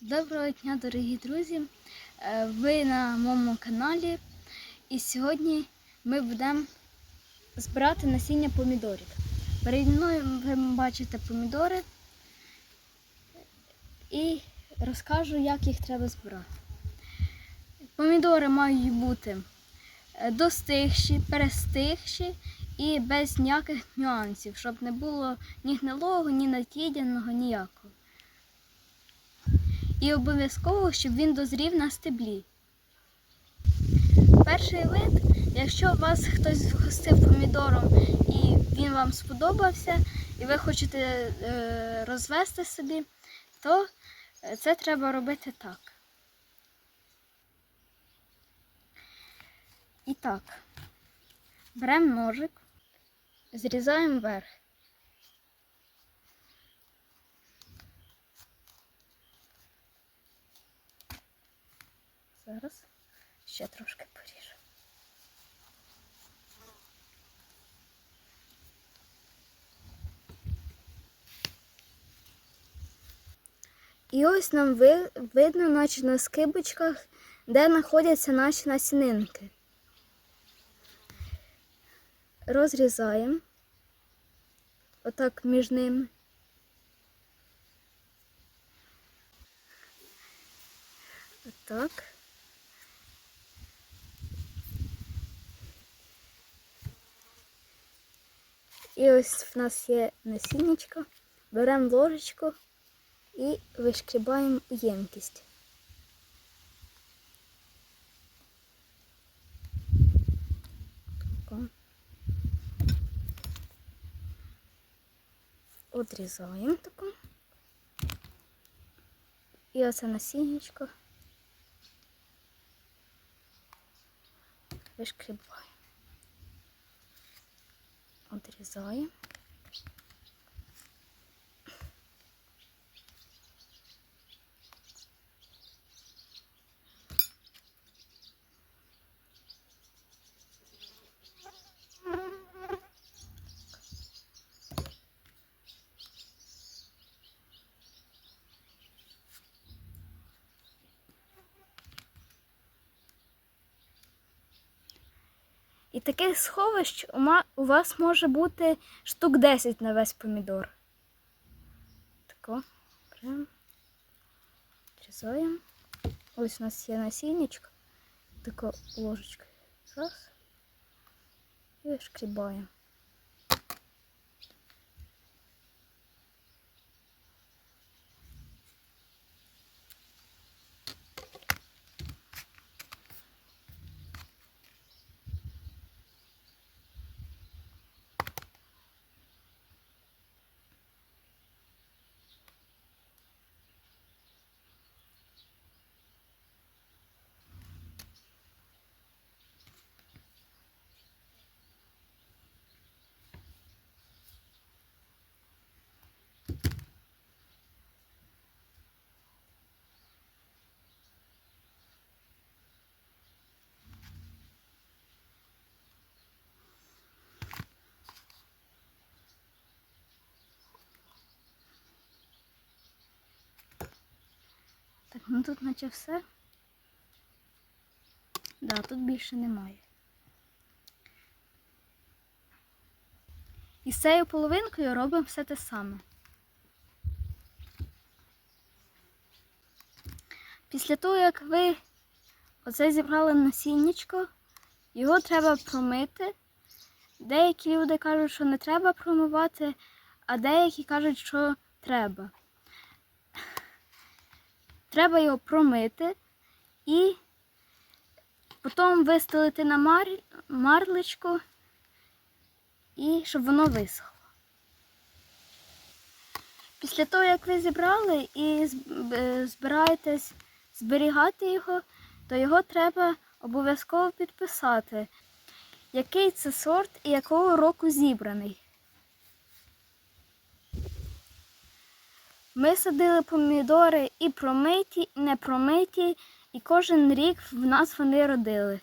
Доброго дня, дорогі друзі! Е, Ви на моєму каналі. І сьогодні ми будемо збирати насіння помідорів. Перед мною ви бачите помідори і розкажу, як їх треба збирати. Помідори мають бути е, достигші, перестигші і без ніяких нюансів, щоб не було ні гнилого, ні натідяного, ніякого. І обов'язково, щоб він дозрів на стеблі. Перший вид, якщо вас хтось вгостив помідором і він вам сподобався, і ви хочете е, розвести собі, то е, це треба робити так. І так, беремо ножик, зрізаємо верх. Зараз ще трошки поріжу. І ось нам ви, видно, наче на скибочках, де знаходяться наші насінинки. Розрізаємо отак між ними. Отак. І ось в нас є насіннячко. Беремо ложечку і вишкрібаємо ємкість. Одрізаємо таку. І оце насіннячко вишкрібаємо. Одрізаємо. І таких сховищ у вас може бути штук 10 на весь помідор. Тако, прям відрізаємо. Ось у нас є насіннячко. Тако ложечкою. Раз. І шкрібаємо. Так, ну тут наче все. Да, тут більше немає. І з цією половинкою робимо все те саме. Після того, як ви оце зібрали насіннячко, його треба промити. Деякі люди кажуть, що не треба промивати, а деякі кажуть, що треба. Треба його промити і потім вистелити на мар... марлечку, і щоб воно висохло. Після того, як ви зібрали і е, збираєтесь зберігати його, то його треба обов'язково підписати, який це сорт і якого року зібраний. Ми садили помідори і промиті, і не промиті, і кожен рік в нас вони родили.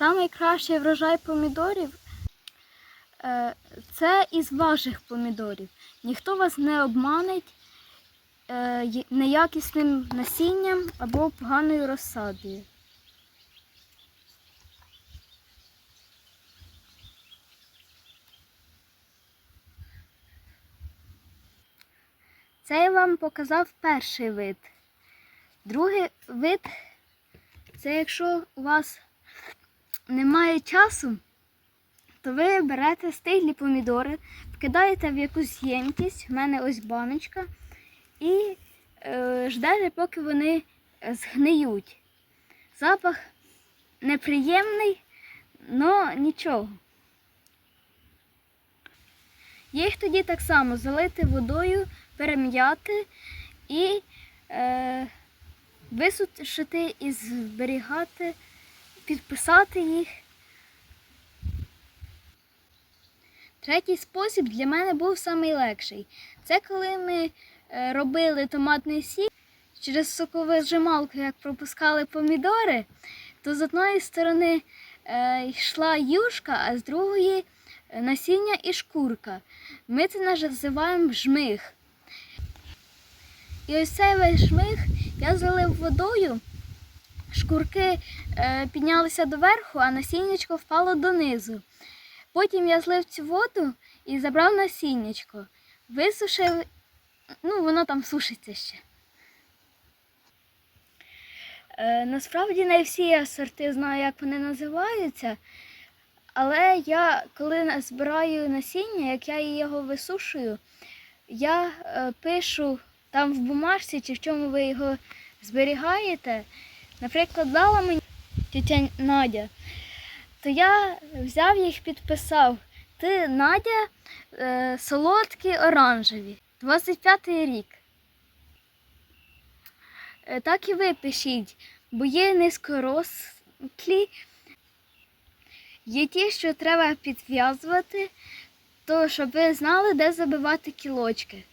Найкращий врожай помідорів е, це із ваших помідорів. Ніхто вас не обманить е, неякісним насінням або поганою розсадою. Це я вам показав перший вид. Другий вид це якщо у вас немає часу, то ви берете стиглі помідори, вкидаєте в якусь ємкість, в мене ось баночка, і е, ждете, поки вони згниють. Запах неприємний, але нічого. Їх тоді так само залити водою, перем'яти і е, висушити і зберігати, підписати їх. Третій спосіб для мене був найлегший. Це коли ми е, робили томатний сік, через соковижималку, як пропускали помідори, то з одної сторони е, йшла юшка, а з другої насіння і шкурка. Ми це називаємо жмих. І ось цей весь жмих я залив водою, шкурки е, піднялися доверху, а насіннячко впало донизу. Потім я злив цю воду і забрав насіннячко. Висушив, ну воно там сушиться ще. Е, насправді не всі я сорти знаю, як вони називаються. Але я, коли збираю насіння, як я його висушую, я е, пишу там в бумажці чи в чому ви його зберігаєте. Наприклад, дала мені тітя Надя, то я взяв їх, підписав. Ти Надя е, солодкі оранжеві. 25-й рік. Е, так і ви пишіть, бо є низькорослі, є ті, що треба підв'язувати, то щоб ви знали, де забивати кілочки.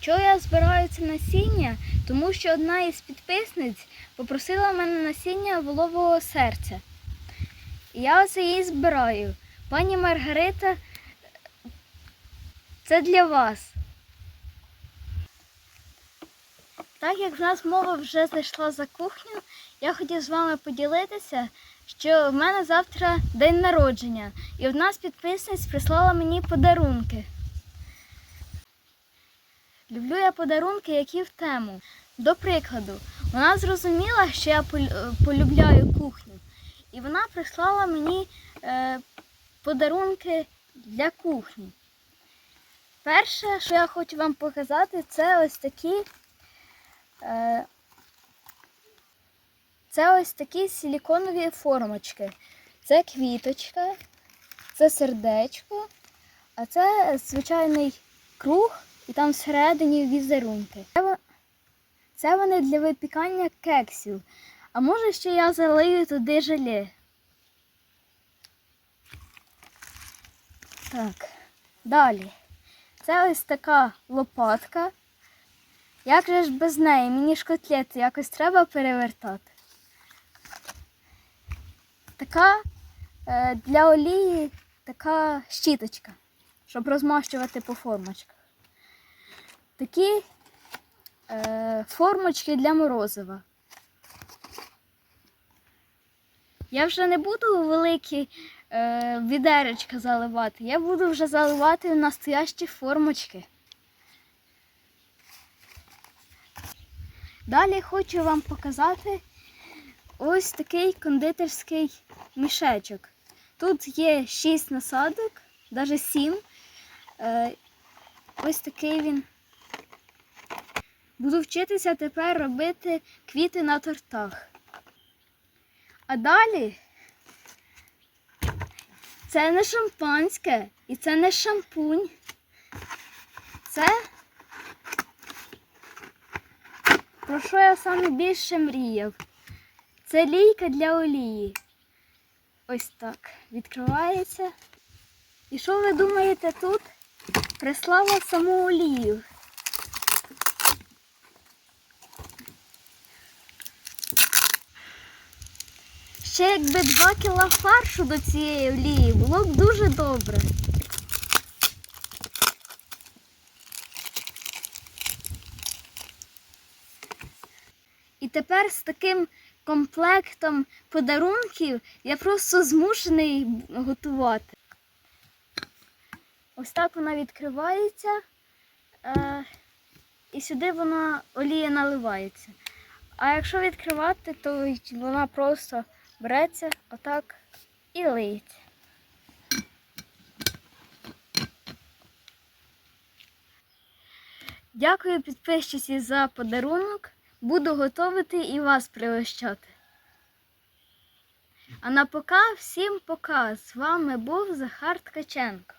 Чого я збираю це насіння? Тому що одна із підписниць попросила мене насіння волового серця. І я оце її збираю. Пані Маргарита, це для вас. Так як в нас мова вже зайшла за кухню, я хотів з вами поділитися, що в мене завтра день народження, і одна з підписниць прислала мені подарунки. Люблю я подарунки, які в тему. До прикладу, вона зрозуміла, що я полюбляю кухню, і вона прислала мені е, подарунки для кухні. Перше, що я хочу вам показати, це ось такі. Е, це ось такі силіконові формочки. Це квіточка, це сердечко, а це звичайний круг і там всередині візерунки. Це, вони для випікання кексів. А може ще я залию туди желе. Так, далі. Це ось така лопатка. Як же ж без неї? Мені ж котлети якось треба перевертати. Така е, для олії така щіточка, щоб розмащувати по формочках. Такі е, формочки для морозива. Я вже не буду великі е, відеречка заливати, я буду вже заливати настоящі формочки. Далі хочу вам показати ось такий кондитерський мішечок. Тут є 6 насадок, навіть 7. Е, ось такий він. Буду вчитися тепер робити квіти на тортах. А далі це не шампанське і це не шампунь. Це про що я саме більше мріяв? Це лійка для олії. Ось так. Відкривається. І що ви думаєте тут? Прислала саму олію. ще якби 2 кіла фаршу до цієї олії, було б дуже добре. І тепер з таким комплектом подарунків я просто змушений готувати. Ось так вона відкривається, е, і сюди вона олія наливається. А якщо відкривати, то вона просто береться отак і лиється. Дякую підписчиці за подарунок. Буду готувати і вас пригощати. А на пока всім пока. З вами був Захар Ткаченко.